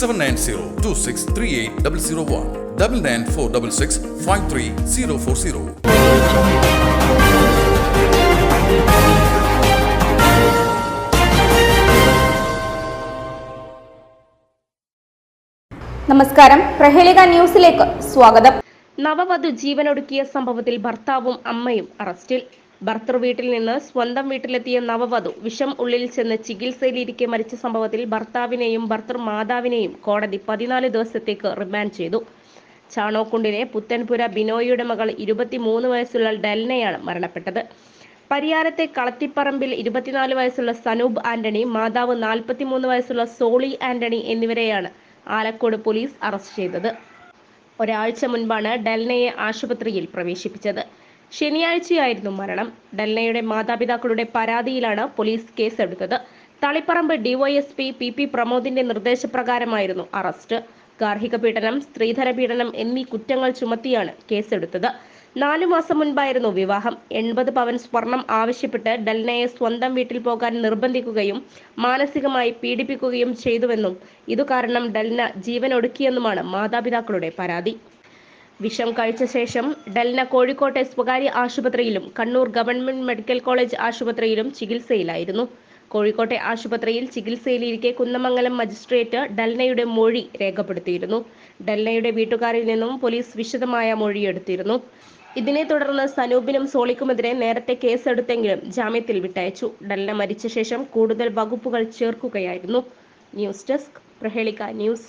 Seven nine zero two six three eight double zero one double nine four double six five three zero four zero നമസ്കാരം. പ്രഹേളിക ന്യൂസിലേക്ക് സ്വാഗതം. നവവധു ജീവനൊടുക്കിയ സംഭവത്തിൽ ഭർത്താവും അമ്മയും അറസ്റ്റിൽ. ഭർത്തൃ വീട്ടിൽ നിന്ന് സ്വന്തം വീട്ടിലെത്തിയ നവവധു വിഷം ഉള്ളിൽ ചെന്ന് ചികിത്സയിലിരിക്കെ മരിച്ച സംഭവത്തിൽ ഭർത്താവിനെയും ഭർത്തൃ മാതാവിനെയും കോടതി പതിനാല് ദിവസത്തേക്ക് റിമാൻഡ് ചെയ്തു. ചാണോക്കുണ്ടിലെ പുത്തൻപുര ബിനോയിയുടെ മകൾ ഇരുപത്തിമൂന്ന് വയസ്സുള്ള ഡെൽനയാണ് മരണപ്പെട്ടത്. പരിയാരത്തെ കളത്തിപ്പറമ്പിൽ ഇരുപത്തിനാല് വയസ്സുള്ള സനൂബ് ആന്റണി മാതാവ് നാൽപ്പത്തിമൂന്ന് വയസ്സുള്ള സോളി ആന്റണി എന്നിവരെയാണ് ആലക്കോട് പോലീസ് അറസ്റ്റ് ചെയ്തത്. ഒരാഴ്ച മുൻപാണ് ഡെൽനയെ ആശുപത്രിയിൽ പ്രവേശിപ്പിച്ചത്. ശനിയാഴ്ചയായിരുന്നു മരണം. ഡൽനയുടെ മാതാപിതാക്കളുടെ പരാതിയിലാണ് പോലീസ് കേസെടുത്തത്. തളിപ്പറമ്പ് ഡിവൈഎസ്പി പി പി പ്രമോദിന്റെ നിർദ്ദേശപ്രകാരമായിരുന്നു അറസ്റ്റ്. ഗാർഹിക പീഡനം സ്ത്രീധന പീഡനം എന്നീ കുറ്റങ്ങൾ ചുമത്തിയാണ് കേസെടുത്തത്. നാലു മാസം മുൻപായിരുന്നു വിവാഹം. എൺപത് പവൻ സ്വർണം ആവശ്യപ്പെട്ട് ഡൽനയെ സ്വന്തം വീട്ടിൽ പോകാൻ നിർബന്ധിക്കുകയും മാനസികമായി പീഡിപ്പിക്കുകയും ചെയ്തുവെന്നും ഇതു കാരണം ഡൽന ജീവനൊടുക്കിയെന്നുമാണ് മാതാപിതാക്കളുടെ പരാതി. വിഷം കഴിച്ച ശേഷം ഡൽന കോഴിക്കോട്ടെ സ്വകാര്യ ആശുപത്രിയിലും കണ്ണൂർ ഗവൺമെന്റ് മെഡിക്കൽ കോളേജ് ആശുപത്രിയിലും ചികിത്സയിലായിരുന്നു. കോഴിക്കോട്ടെ ആശുപത്രിയിൽ ചികിത്സയിലിരിക്കെ കുന്നമംഗലം മജിസ്ട്രേറ്റ് ഡൽനയുടെ മൊഴി രേഖപ്പെടുത്തിയിരുന്നു. ഡൽനയുടെ വീട്ടുകാരിൽ നിന്നും പോലീസ് വിശദമായ മൊഴിയെടുത്തിരുന്നു. ഇതിനെ തുടർന്ന് സനൂപിനും സോളിക്കുമെതിരെ നേരത്തെ കേസെടുത്തെങ്കിലും ജാമ്യത്തിൽ വിട്ടയച്ചു. ഡൽന മരിച്ച ശേഷം കൂടുതൽ വകുപ്പുകൾ ചേർക്കുകയായിരുന്നു. News desk Prahelika news.